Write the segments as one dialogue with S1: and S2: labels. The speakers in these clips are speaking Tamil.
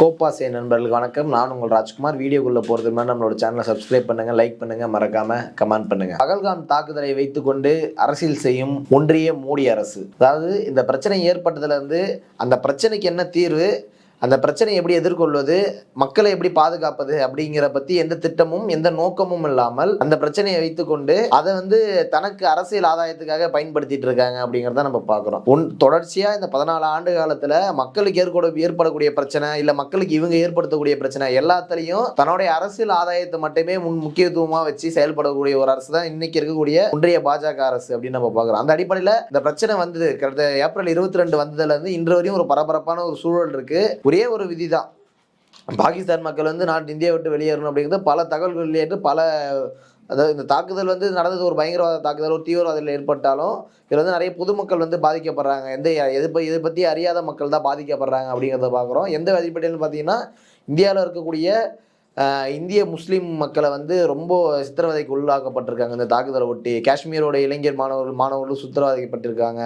S1: கோப்பாசிய நண்பர்களுக்கு வணக்கம். நான் உங்கள் ராஜ்குமார். வீடியோக்குள்ளே போகிறது மாதிரி நம்மளோட சேனலை சப்ஸ்கிரைப் பண்ணுங்க லைக் பண்ணுங்கள் மறக்காமல் கமெண்ட் பண்ணுங்கள் பகல்காம் தாக்குதலை வைத்துக்கொண்டு அரசியல் செய்யும் ஒன்றிய மோடி அரசு. அதாவது இந்த பிரச்சனை ஏற்பட்டதுலேருந்து அந்த பிரச்சனைக்கு என்ன தீர்வு? அந்த பிரச்சனையை எப்படி எதிர்கொள்வது மக்களை எப்படி பாதுகாப்பது அப்படிங்கிற பத்தி எந்த திட்டமும் எந்த நோக்கமும் இல்லாமல் அந்த பிரச்சனையை வைத்துக்கொண்டு அதை வந்து தனக்கு அரசியல் ஆதாயத்துக்காக பயன்படுத்திட்டு இருக்காங்க அப்படிங்கிறத நம்ம பார்க்குறோம். ஒன் தொடர்ச்சியாக இந்த பதினாலு ஆண்டு காலத்தில் மக்களுக்கு ஏற்பட ஏற்படக்கூடிய பிரச்சனை இல்லை மக்களுக்கு இவங்க ஏற்படுத்தக்கூடிய பிரச்சனை எல்லாத்துலேயும் தன்னுடைய அரசியல் ஆதாயத்தை மட்டுமே முன் முக்கியத்துவமாக வச்சு செயல்படக்கூடிய ஒரு அரசு தான் இன்னைக்கு இருக்கக்கூடிய ஒன்றிய பாஜக அரசு அப்படின்னு நம்ம பார்க்குறோம். அந்த அடிப்படையில் இந்த பிரச்சனை வந்தது கடந்த ஏப்ரல் இருபத்தி ரெண்டு வந்ததுலேருந்து இன்று வரையும் ஒரு பரபரப்பான ஒரு சூழல் இருக்குது ஒரே ஒரு விதி தான் பாகிஸ்தான் மக்கள் வந்து நாட்டு இந்தியா விட்டு வெளியேறணும் அப்படிங்கிறது பல தகவல்கள் வெளியேற்று பல அதாவது இந்த தாக்குதல் வந்து நடந்தது ஒரு பயங்கரவாத தாக்குதல் ஒரு தீவிரவாதத்தில் ஏற்பட்டாலும் இதில் வந்து நிறைய பொதுமக்கள் வந்து பாதிக்கப்படுறாங்க. எந்த எது ப- இதை பற்றி அறியாத மக்கள் தான் பாதிக்கப்படுறாங்க அப்படிங்கிறத பார்க்குறோம். எந்த அடிப்படையில் பார்த்தீங்கன்னா இந்தியாவில் இருக்கக்கூடிய இந்திய முஸ்லீம் மக்களை வந்து ரொம்ப சித்திரவதைக்கு உள்ளாக்கப்பட்டிருக்காங்க. இந்த தாக்குதலை ஒட்டி காஷ்மீரோட இளைஞர் மாணவர்கள் மாணவர்களும் சித்திரவதைப்பட்டிருக்காங்க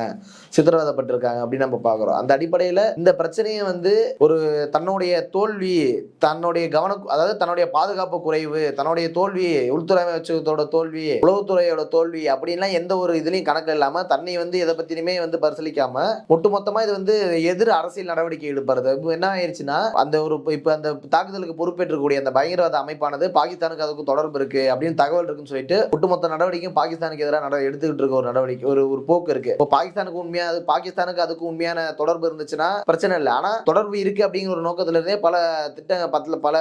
S1: சித்திரவதைப்பட்டிருக்காங்க அப்படின்னு நம்ம பார்க்குறோம். அந்த அடிப்படையில் இந்த பிரச்சனையை வந்து ஒரு தன்னுடைய தோல்வி தன்னுடைய கவன அதாவது தன்னுடைய பாதுகாப்பு குறைவு தன்னுடைய தோல்வி உள்துறை அமைச்சகத்தோட தோல்வி உளவுத்துறையோட தோல்வி அப்படின்லாம் எந்த ஒரு இதுலையும் கணக்கு இல்லாமல் தன்னை வந்து எதை பற்றினுமே வந்து பரிசீலிக்காம ஒட்டுமொத்தமாக இது வந்து எதிர் அரசியல் நடவடிக்கை எடுப்பது. என்ன ஆயிடுச்சுன்னா அந்த ஒரு இப்போ அந்த தாக்குதலுக்கு பொறுப்பேற்றக்கூடிய அந்த பயங்கரவாத அமைப்பானது பாகிஸ்தானுக்கு அதுக்கு தொடர்பு இருக்கு அப்படின்னு தகவல் இருக்குன்னு சொல்லிட்டு ஒட்டுமொத்த நடவடிக்கையும் பாகிஸ்தானுக்கு எதிராக நட எடுத்துக்கிட்டு இருக்க ஒரு நடவடிக்கை ஒரு ஒரு போக்கு இருக்கு. இப்போ பாகிஸ்தானுக்கு உண்மையாக அது பாகிஸ்தானுக்கு அதுக்கு உண்மையான தொடர்பு இருந்துச்சுன்னா பிரச்சனை இல்லை. ஆனால் தொடர்பு இருக்கு அப்படிங்கிற ஒரு நோக்கத்துல இருந்தே பல திட்டங்கள் பத்துல பல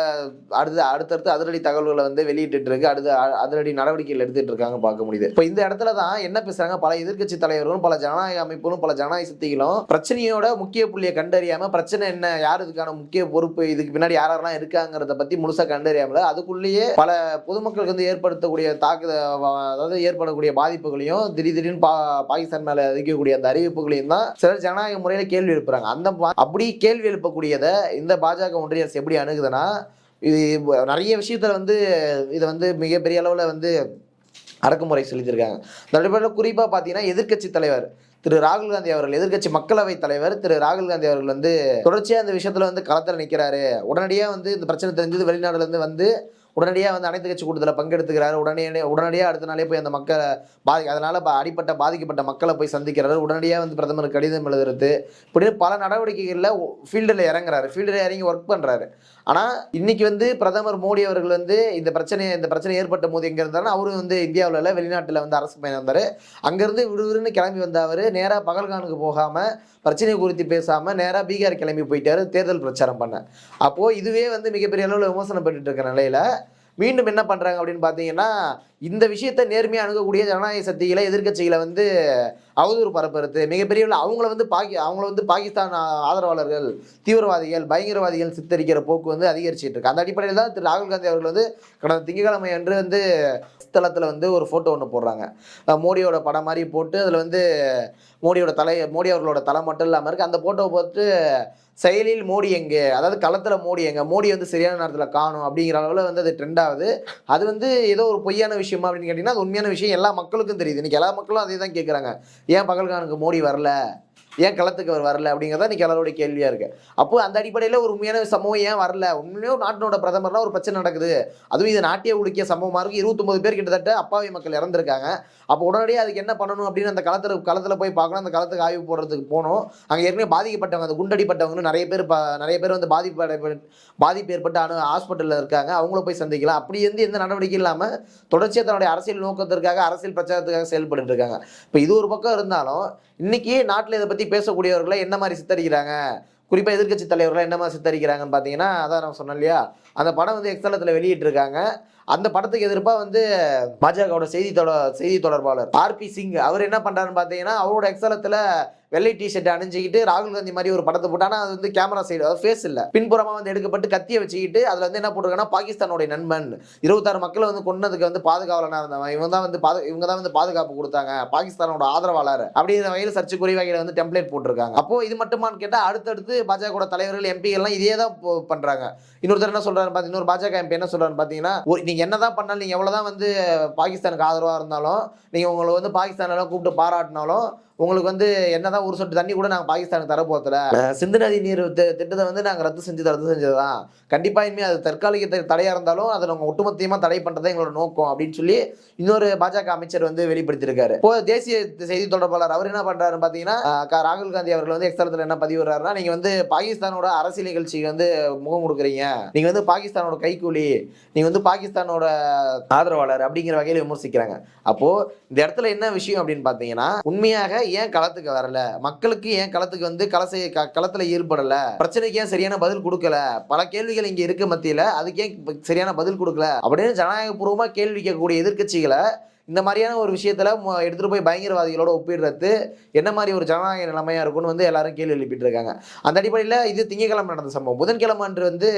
S1: அடுத்து அடுத்தடுத்து அதிரடி தகவல்களை வந்து வெளியிட்டு இருக்கு. அடுத்து அதிரடி நடவடிக்கைகள் எடுத்துட்டு இருக்காங்க பார்க்க முடியுது. இப்போ இந்த இடத்துல தான் என்ன பேசுறாங்க? பல எதிர்க்கட்சி தலைவர்களும் பல ஜனநாயக அமைப்புகளும் பல ஜனநாயக சக்திகளும் பிரச்சனையோட முக்கிய புள்ளியை கண்டறியாம பிரச்சனை என்ன யார் இதுக்கான முக்கிய பொறுப்பு இதுக்கு பின்னாடி யாரெல்லாம் இருக்காங்கிறத பத்தி முழுசா கண்டறியாமல அதுக்குள்ளேயே பல பொதுமக்களுக்கு வந்து ஏற்படுத்தக்கூடிய தாக்குத அதாவது ஏற்படக்கூடிய பாதிப்புகளையும் திடீர் திடீர்னு பா பாகிஸ்தான் மேலே அதிகக்கூடிய அந்த அறிவிப்புகளையும் தான் சிலர் ஜனநாயக முறையில் கேள்வி எழுப்புறாங்க. அந்த அப்படி கேள்வி எழுப்பக்கூடியதை இந்த பாஜக ஒன்றிய அரசு எப்படி அணுகுதுன்னா இது நிறைய விஷயத்தில் வந்து இதை வந்து மிகப்பெரிய அளவில் வந்து அடக்குமுறை செலுத்தியிருக்காங்க. இந்த அடிப்படையில் குறிப்பாக பார்த்தீங்கன்னா எதிர்க்கட்சி தலைவர் திரு ராகுல் காந்தி அவர்கள் எதிர்கட்சி மக்களவை தலைவர் திரு ராகுல் காந்தி அவர்கள் வந்து தொடர்ச்சியாக இந்த விஷயத்தில் வந்து களத்தில் நிற்கிறாரு உடனடியாக வந்து இந்த பிரச்சனை தெரிஞ்சது வெளிநாடுல இருந்து வந்து உடனடியாக வந்து அனைத்து கட்சி கூட்டத்தில் பங்கெடுத்துக்கிறாரு. உடனே உடனடியாக அடுத்த நாளே போய் அந்த மக்களை பாதி அதனால் அடிப்பட்ட பாதிக்கப்பட்ட மக்களை போய் சந்திக்கிறாரு. உடனடியாக வந்து பிரதமர் கடிதம் எழுதுறது. இப்படின்னு பல நடவடிக்கைகளில் ஃபீல்டில் இறங்குறாரு. ஃபீல்டில் இறங்கி ஒர்க் பண்ணுறாரு ஆனால் இன்னைக்கு வந்து பிரதமர் மோடி அவர்கள் வந்து இந்த பிரச்சனையை இந்த பிரச்சனை ஏற்பட்ட போது எங்கே இருந்தாலும் அவரும் வந்து இந்தியாவில் இல்லை வெளிநாட்டில் வந்து அரசு பயணம் வந்தார் அங்கேருந்து விறுவிறுன்னு கிளம்பி வந்தவர் நேராக பகல்கானுக்கு போகாமல் பிரச்சனை குறித்து பேசாமல் நேராக பீகார் கிளம்பி போயிட்டார். தேர்தல் பிரச்சாரம் பண்ண. அப்போது இதுவே வந்து மிகப்பெரிய அளவில் விமர்சனம் பெற்றுட்டு இருக்கிற நிலையில் மீண்டும் என்ன பண்ணுறாங்க அப்படின்னு பார்த்தீங்கன்னா இந்த விஷயத்தை நேர்மையாக அணுகக்கூடிய ஜனநாயக சக்திகளை எதிர்க்கட்சிகளை வந்து அவதூறு பரப்புறது மிகப்பெரிய அவங்கள வந்து பாகி அவங்கள வந்து பாகிஸ்தான் ஆதரவாளர்கள் தீவிரவாதிகள் பயங்கரவாதிகள் சித்தரிக்கிற போக்கு வந்து அதிகரிச்சுட்டு இருக்கு. அந்த அடிப்படையில் தான் திரு ராகுல் காந்தி அவர்கள் வந்து கடந்த திங்கட்கிழமை அன்று வந்து தளத்தில் வந்து ஒரு ஃபோட்டோ ஒன்று போடுறாங்க. மோடியோட படம் மாதிரி போட்டு அதில் வந்து மோடியோட தலை மோடி அவர்களோட தலை மட்டும் இல்லாமல் இருக்குது அந்த ஃபோட்டோவை போட்டு செயலில் மோடி எங்கே? அதாவது களத்தில் மோடி எங்கே? மோடி வந்து சரியான நேரத்தில் காணும் அப்படிங்கிற அளவில் வந்து அது ட்ரெண்ட் ஆகுது. அது வந்து ஏதோ ஒரு பொய்யான விஷயம் அப்படின்னு கேட்டிங்கன்னா அது உண்மையான விஷயம். எல்லா மக்களுக்கும் தெரியுது. இன்னைக்கு எல்லா மக்களும் அதே தான் கேட்குறாங்க ஏன் பகல்கானுக்கு மோடி வரல? ஏன் களத்துக்கு அவர் வரல அப்படிங்கிறத இன்னைக்கு எல்லாரோட கேள்வியாக இருக்கு. அப்போ அந்த அடிப்படையில் ஒரு உண்மையான சம்பவம் ஏன் வரல? உண்மையோ நாட்டினோட பிரதமர்லாம் ஒரு பிரச்சனை நடக்குது. அதுவும் இது நாட்டிய உலுக்கிய சம்பவமாக இருக்கு. இருபத்தொம்பது பேர் கிட்டத்தட்ட அப்பாவி மக்கள் இறந்துருக்காங்க. அப்போ உடனடியாக அதுக்கு என்ன பண்ணணும் அப்படின்னு அந்த களத்தில் களத்தில் போய் பார்க்கணும். அந்த களத்துக்கு ஆய்வு போடுறதுக்கு போகணும். அங்கே ஏற்கனவே பாதிக்கப்பட்டவங்க அந்த குண்டடிப்பட்டவங்கன்னு நிறைய பேர் நிறைய பேர் வந்து பாதிப்பு பாதிப்பு ஏற்பட்டு அணு ஹாஸ்பிட்டலில் இருக்காங்க. அவங்கள போய் சந்திக்கலாம். அப்படி இருந்து எந்த நடவடிக்கை இல்லாமல் தொடர்ச்சியாக தன்னுடைய அரசியல் நோக்கத்திற்காக அரசியல் பிரச்சாரத்துக்காக செயல்பட்டு இருக்காங்க. இப்போ இது ஒரு பக்கம் இருந்தாலும் இன்னைக்கு நாட்டில் இதை பற்றி பேசக்கூடியவர்களை என்ன மாதிரி சித்தரிக்கிறாங்க? குறிப்பாக எதிர்க்கட்சி தலைவர்கள் என்ன மாதிரி சித்தரிக்கிறாங்கன்னு பார்த்தீங்கன்னா அதான் நான் சொன்னேன் இல்லையா? அந்த படம் வந்து எக்ஸலத்தில் வெளியிட்டிருக்காங்க. அந்த படத்துக்கு எதிர்ப்பாக வந்து பாஜகவோட செய்தி தொட செய்தி தொடர்பாளர் ஆர்பி சிங். அவர் என்ன பண்ணுறாருன்னு பார்த்தீங்கன்னா அவரோட எக்ஸலத்தில் வெள்ளை டிஷர்ட் அணிஞ்சிக்கிட்டு ராகுல் காந்தி மாதிரி ஒரு படத்தை போட்டு ஆனால் அது வந்து கேமரா சைடு அதாவது ஃபேஸ் இல்லை. பின்புறமாக வந்து எடுக்கப்பட்டு கத்தியை வச்சுக்கிட்டு அதில் வந்து என்ன போட்டிருக்காங்கன்னா பாகிஸ்தானோடைய நண்பன். இருபத்தாறு மக்களை வந்து கொன்னதுக்கு வந்து பாதுகாவலனாக இருந்தவன். இவங்க தான் வந்து பாது இவங்க தான் வந்து பாதுகாப்பு கொடுத்தாங்க. பாகிஸ்தானோட ஆதரவாளர். அப்படிங்கிற வகையில் சர்ச்சைக்குரிய வகையில் வந்து டெம்ப்ளேட் போட்டிருக்காங்க. அப்போ இது மட்டுமான்னு கேட்டால் அடுத்தடுத்து பாஜக தலைவர்கள் எம்பிகள்லாம் இதே தான் போ- இன்னொருத்தர் என்ன சொல்கிறாரு பாத்தீங்கன்னா இன்னொரு பாஜக எம்பி என்ன சொல்றாருன்னு பார்த்தீங்கன்னா நீங்கள் என்ன தான் பண்ணாலும் நீங்கள் எவ்வளோ தான் வந்து பாகிஸ்தானுக்கு ஆதரவாக இருந்தாலும் நீங்கள் உங்களை வந்து பாகிஸ்தானெல்லாம் கூப்பிட்டு பாராட்டினாலும் உங்களுக்கு வந்து என்னதான் ஒரு சொட்டு தண்ணி கூட நாங்கள் பாகிஸ்தானுக்கு தர போகிறதில்ல சிந்து நதி நீர் திட்டத்தை வந்து நாங்கள் ரத்து செஞ்சது ரத்து செஞ்சது தான் கண்டிப்பாக இனிமேல் அது தற்காலிக த- தடையா இருந்தாலும் அதை நாங்கள் ஒட்டுமொத்தமாக தடை பண்ணுறதே எங்களோட நோக்கம் அப்படின்னு சொல்லி இன்னொரு பாஜக அமைச்சர் வந்து வெளிப்படுத்தியிருக்காரு. இப்போ தேசிய செய்தி தொடர்பாளர் அவர் என்ன பண்றாருன்னு பார்த்தீங்கன்னா ராகுல் காந்தி அவர்கள் வந்து எக்ஸ்தலத்தில் என்ன பதிவிடுறாருன்னா நீங்க வந்து பாகிஸ்தானோட அரசியல் நிகழ்ச்சிக்கு வந்து முகம் கொடுக்குறீங்க. நீங்க வந்து பாகிஸ்தானோட கைக்கூலி நீங்க வந்து பாகிஸ்தானோட ஆதரவாளர் அப்படிங்கிற வகையில் விமர்சிக்கிறாங்க. அப்போ இந்த இடத்துல என்ன விஷயம் அப்படின்னு பார்த்தீங்கன்னா உண்மையாக ஏன் களத்துக்கு வரல? மக்களுக்கு ஏன் களத்துக்கு வந்து களசை க- களத்துல ஈடுபடல? பிரச்சனைக்கு ஏன் சரியான பதில் கொடுக்கல? பல கேள்விகள் இங்க இருக்க மத்தியில. அதுக்கு ஏன் சரியான பதில் கொடுக்கல? அப்படின்னு ஜனநாயகபூர்வமா கேள்வி கேட்கக்கூடிய எதிர்க்கட்சிகளை இந்த மாதிரியான ஒரு விஷயத்தில் எடுத்துகிட்டு போய் பயங்கரவாதிகளோட ஒப்பிடுறது என்ன மாதிரி ஒரு ஜனநாயக நிலைமையாக இருக்கும்னு வந்து எல்லாரும் கேள்வி எழுப்பிட்டு இருக்காங்க. அந்த அடிப்படையில் இது திங்கக்கிழமை நடந்த சம்பவம். புதன்கிழமை அன்று வந்து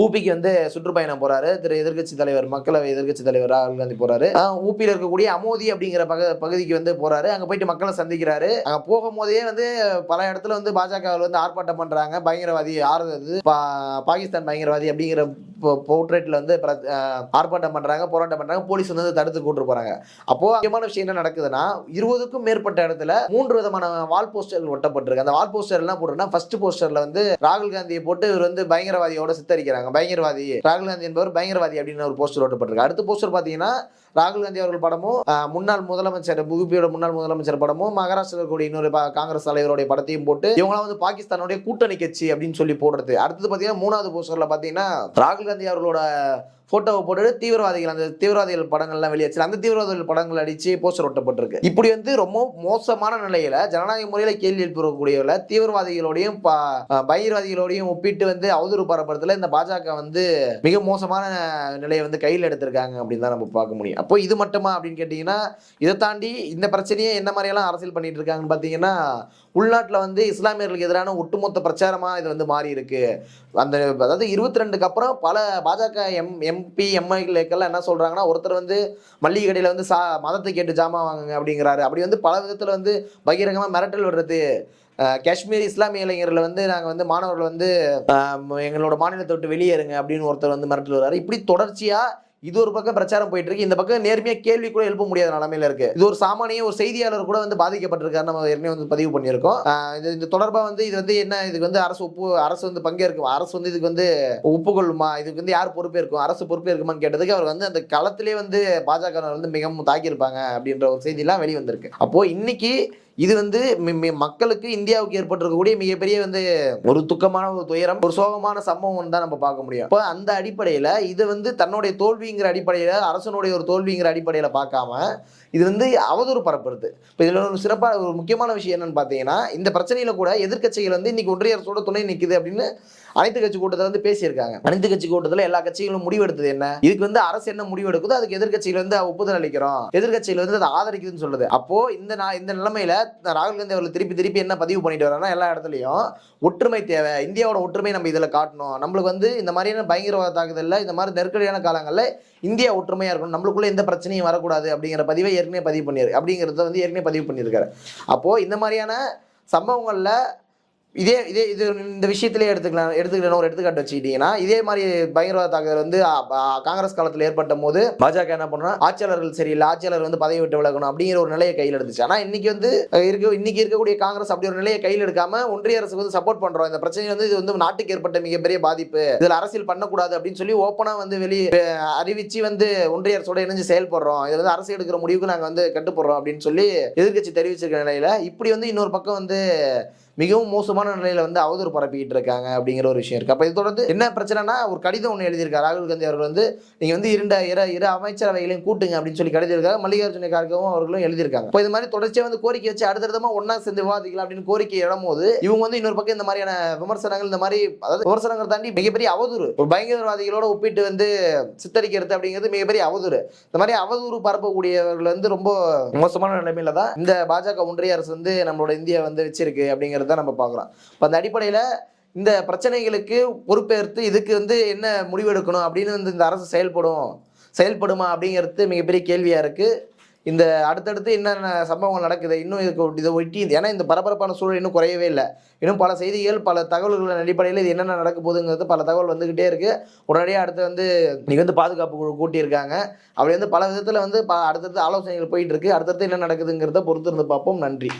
S1: ஊபிக்கு வந்து சுற்றுப்பயணம் போகிறாரு திரு எதிர்க்கட்சி தலைவர் மக்களவை எதிர்கட்சி தலைவர் ராகுல் காந்தி போகிறாரு ஊபியில் இருக்கக்கூடிய அமோதி அப்படிங்கிற பக பகுதிக்கு வந்து போகிறாரு அங்கே போயிட்டு மக்களை சந்திக்கிறாரு. அங்கே போகும்போதே வந்து பல இடத்துல வந்து பாஜக வந்து ஆர்ப்பாட்டம் பண்ணுறாங்க பயங்கரவாதி ஆறுது பா- பாகிஸ்தான் பயங்கரவாதி அப்படிங்கிற போர்ட்ரேட்ல வந்து ஆர்ப்பாட்டம் பண்றாங்க போராட்டம் பண்றாங்க போலீஸ் வந்து தடுத்து கூட்டு போறாங்க. அப்போ முக்கியமான விஷயம் என்ன நடக்குதுன்னா இருபதுக்கும் மேற்பட்ட இடத்துல மூன்று விதமான வால் போஸ்டர்கள் ஒட்டப்பட்டிருக்கு. அந்த வால் போஸ்டர் எல்லாம் போட்டுருன்னா ஃபர்ஸ்ட் போஸ்டர்ல வந்து ராகுல் காந்தியை போட்டு இவர் வந்து பயங்கரவாதியோட சித்தரிக்கிறாங்க. பயங்கரவாதி ராகுல் காந்தி என்பவர் பயங்கரவாதி அப்படின்னு ஒரு போஸ்டர் ஒட்டப்பட்டிருக்கு. அடுத்த போஸ்டர் பாத்தீங்கன்னா ராகுல் காந்தி அவர்கள் படமும் ஆஹ், முன்னாள் முதலமைச்சர் புகுப்பியோட முன்னாள் முதலமைச்சர் படமும் மகாராஷ்டிரா இருக்கக்கூடிய இன்னொரு காங்கிரஸ் தலைவருடைய படத்தையும் போட்டு இவங்களாம் வந்து பாகிஸ்தானுடைய கூட்டணி கட்சி அப்படின்னு சொல்லி போடுறது. அடுத்தது பாத்தீங்கன்னா மூணாவது போஸ்டர்ல பாத்தீங்கன்னா ராகுல் காந்தி அவர்களோட போட்டோவை போட்டு தீவிரவாதிகள் அந்த தீவிரவாதிகள் படங்கள்லாம் வெளியாச்சு அந்த தீவிரவாதிகள் படங்கள் அடிச்சு போஸ்டர் ஒட்டப்பட்டிருக்கு. இப்படி வந்து ரொம்ப மோசமான நிலையில ஜனநாயக முறையில கேள்வி எழுப்பக்கூடியவர்கள தீவிரவாதிகளோடையும் ப- பயங்கரவாதிகளோடையும் ஒப்பிட்டு வந்து அவதூறு பரப்புறதுல இந்த பாஜக வந்து மிக மோசமான நிலையை வந்து கையில் எடுத்திருக்காங்க அப்படின்னு தான் நம்ம பார்க்க முடியும். அப்போ இது மட்டுமா அப்படின்னு கேட்டிங்கன்னா இதை தாண்டி இந்த பிரச்சனையை என்ன மாதிரியெல்லாம் அரசியல் பண்ணிட்டு இருக்காங்கன்னு பார்த்தீங்கன்னா உள்நாட்டில் வந்து இஸ்லாமியர்களுக்கு எதிரான ஒட்டுமொத்த பிரச்சாரமாக இது வந்து மாறி இருக்கு அந்த அதாவது இருபத்தி ரெண்டுக்கு அப்புறம் பல பாஜக எம் எம் எம்பி எம்எல்ஏக்கெல்லாம் என்ன சொல்கிறாங்கன்னா ஒருத்தர் வந்து மல்லிகை கடையில் வந்து சா மதத்தை கேட்டு ஜாமான் வாங்குங்க அப்படிங்கிறாரு. அப்படி வந்து பல விதத்தில் வந்து பகிரங்கமாக மிரட்டல் விடுறது. காஷ்மீர் இஸ்லாமிய இளைஞர்களை வந்து நாங்கள் வந்து மாணவர்கள் வந்து எங்களோட மாநிலத்தை விட்டு வெளியேறுங்க அப்படின்னு ஒருத்தர் வந்து மிரட்டல் வர்றாரு இப்படி தொடர்ச்சியாக இது ஒரு பக்கம் பிரச்சாரம் போயிட்டு இருக்கு இந்த பக்கம் நேர்மையா கேள்வி கூட எழுப்ப முடியாத நிலைமையில இருக்கு. இது ஒரு சாமானிய ஒரு செய்தியாளர் கூட வந்து பாதிக்கப்பட்டிருக்காரு நம்ம ஏற்கனவே வந்து பதிவு பண்ணியிருக்கோம். இது இந்த தொடர்பா வந்து இது வந்து என்ன இதுக்கு வந்து அரசு ஒப்பு அரசு வந்து பங்கேற்கும். அரசு வந்து இதுக்கு வந்து ஒப்புக்கொள்ளுமா? இதுக்கு வந்து யார் பொறுப்பேற்கும் அரசு பொறுப்பேற்குமான்னு கேட்டதுக்கு அவர் வந்து அந்த களத்திலே வந்து பாஜக வந்து மிகவும் தாக்கியிருப்பாங்க அப்படின்ற ஒரு செய்தியெல்லாம் வெளிவந்திருக்கு. அப்போ இன்னைக்கு இது வந்து மி- மக்களுக்கு இந்தியாவுக்கு ஏற்பட்டிருக்கக்கூடிய மிகப்பெரிய வந்து ஒரு துக்கமான ஒரு துயரம் ஒரு சோகமான சம்பவம் தான் நம்ம பார்க்க முடியும். இப்போ அந்த அடிப்படையில் இது வந்து தன்னுடைய தோல்விங்கிற அடிப்படையில் அரசனுடைய ஒரு தோல்விங்கிற அடிப்படையில் பார்க்காம இது வந்து அவதூறு பரப்புறது. இப்போ இதில் ஒரு சிறப்பாக ஒரு முக்கியமான விஷயம் என்னன்னு பார்த்தீங்கன்னா இந்த பிரச்சனையில கூட எதிர்க்கட்சிகள் வந்து இன்னைக்கு ஒன்றிய அரசோட துணை நிற்குது அப்படின்னு அனைத்து கட்சி கூட்டத்தில் வந்து பேசியிருக்காங்க. அனைத்து கட்சி கூட்டத்தில் எல்லா கட்சிகளும் முடிவெடுத்தது என்ன? இதுக்கு வந்து அரசு என்ன முடிவெடுக்குதோ அதுக்கு எதிர்க்கட்சிகள் வந்து ஒப்புதல் அளிக்கிறோம். எதிர்க்கட்சிகள் வந்து அதை ஆதரிக்குதுன்னு சொல்லுது. அப்போ இந்த இந்த நிலைமையில ராகுல் காந்தி அவர்கள் திருப்பி திருப்பி என்ன பதிவு பண்ணிட்டு வராங்கன்னா எல்லா இடத்துலையும் ஒற்றுமை தேவை. இந்தியாவோட ஒற்றுமை நம்ம இதில் காட்டணும். நம்மளுக்கு வந்து இந்த மாதிரியான பயங்கரவாத தாக்குதல்ல இந்த மாதிரி நெருக்கடியான காலங்களில் இந்தியா ஒற்றுமையாக இருக்கணும். நம்மளுக்குள்ள எந்த பிரச்சனையும் வரக்கூடாது அப்படிங்கிற பதிவை ஏற்கனவே பதிவு பண்ணியிருக்கு அப்படிங்கிறத வந்து ஏற்கனவே பதிவு பண்ணியிருக்காரு. அப்போது இந்த மாதிரியான சம்பவங்களில் இதே இதே இது இந்த விஷயத்திலே எடுத்துக்கலாம் எடுத்துக்கிட்டோம் ஒரு எடுத்துக்காட்டு வச்சுக்கிட்டீங்கன்னா இதே மாதிரி பயங்கரவாத தாக்குதல் வந்து காங்கிரஸ் காலத்தில் ஏற்பட்ட போது பாஜக என்ன பண்ணுறோம் ஆட்சியாளர்கள் சரியில்லை ஆட்சியாளர் வந்து பதவி விட்டு விலகணும் அப்படிங்கிற ஒரு நிலையை கையில் எடுத்துச்சு. ஆனால் இன்னைக்கு வந்து இருக்க இன்னைக்கு இருக்கக்கூடிய காங்கிரஸ் அப்படி ஒரு நிலையை கையில் எடுக்காம ஒன்றிய அரசுக்கு வந்து சப்போர்ட் பண்றோம். இந்த பிரச்சனை வந்து இது வந்து நாட்டுக்கு ஏற்பட்ட மிகப்பெரிய பாதிப்பு. இதில் அரசியல் பண்ணக்கூடாது அப்படின்னு சொல்லி ஓப்பனாக வந்து வெளியே அறிவிச்சு வந்து ஒன்றிய அரசோட இணைஞ்சு செயல்படுறோம். இதில் வந்து அரசு எடுக்கிற முடிவுக்கு நாங்கள் வந்து கட்டுப்படுறோம் அப்படின்னு சொல்லி எதிர்க்கட்சி தெரிவிச்சிருக்க நிலையில இப்படி வந்து இன்னொரு பக்கம் வந்து மிகவும் மோசமான நிலையில வந்து அவதூறு பரப்பிக்கிட்டு இருக்காங்க அப்படிங்கிற ஒரு விஷயம் இருக்கு. அப்ப இது தொடர்ந்து என்ன பிரச்சனைனா ஒரு கடிதம் ஒன்று எழுதியிருக்காரு. ராகுல் காந்தி அவர்கள் வந்து நீங்க வந்து இரண்டு இரு இரு அமைச்சரவைகளையும் கூட்டுங்க அப்படின்னு சொல்லி கடிதம் மல்லிகார்ஜுன கார்கவும் அவர்களும் எழுதியிருக்காங்க. இப்போ இது மாதிரி தொடர்ச்சியாக வந்து கோரிக்கை வச்சு அடுத்தடுத்தமா ஒன்றா சேர்ந்து விவாதிக்கலாம் அப்படின்னு கோரிக்கை இடம்போது இவங்க வந்து இன்னொரு பக்கம் இந்த மாதிரியான விமர்சனங்கள் இந்த மாதிரி அதாவது விமர்சனங்கள் தாண்டி மிகப்பெரிய அவதூறு. ஒரு பயங்கரவாதிகளோட ஒப்பிட்டு வந்து சித்தரிக்கிறது அப்படிங்கிறது மிகப்பெரிய அவதூறு. இந்த மாதிரி அவதூறு பரப்பக்கூடியவர்கள் வந்து ரொம்ப மோசமான நிலைமையில தான் இந்த பாஜக ஒன்றிய அரசு வந்து நம்மளோட இந்தியா வந்து வச்சிருக்கு அப்படிங்கிறத நம்ம பார்க்குறோம். இப்போ அந்த அடிப்படையில் இந்த பிரச்சனைகளுக்கு பொறுப்பேற்று இதுக்கு வந்து என்ன முடிவெடுக்கணும் அப்படின்னு வந்து இந்த அரசு செயல்படும் செயல்படுமா அப்படிங்கிறது மிகப்பெரிய கேள்வியாக இருக்குது இந்த அடுத்தடுத்து என்னென்ன சம்பவங்கள் நடக்குது இன்னும் இதுக்கு இதை ஒட்டி ஏன்னா இந்த பரபரப்பான சூழல் இன்னும் குறையவே இல்லை. இன்னும் பல செய்திகள் பல தகவல்களின் அடிப்படையில் இது என்னென்ன நடக்க போகுதுங்கிறது பல தகவல் வந்துக்கிட்டே இருக்குது உடனடியாக அடுத்து வந்து இன்னைக்கு வந்து பாதுகாப்பு குழு கூட்டியிருக்காங்க. அப்படி வந்து பல விதத்தில் வந்து ப அடுத்தடுத்து ஆலோசனைகள் போயிட்டு இருக்கு. அடுத்தடுத்து என்ன நடக்குதுங்கிறத பொறுத்து இருந்து பார்ப்போம். நன்றி.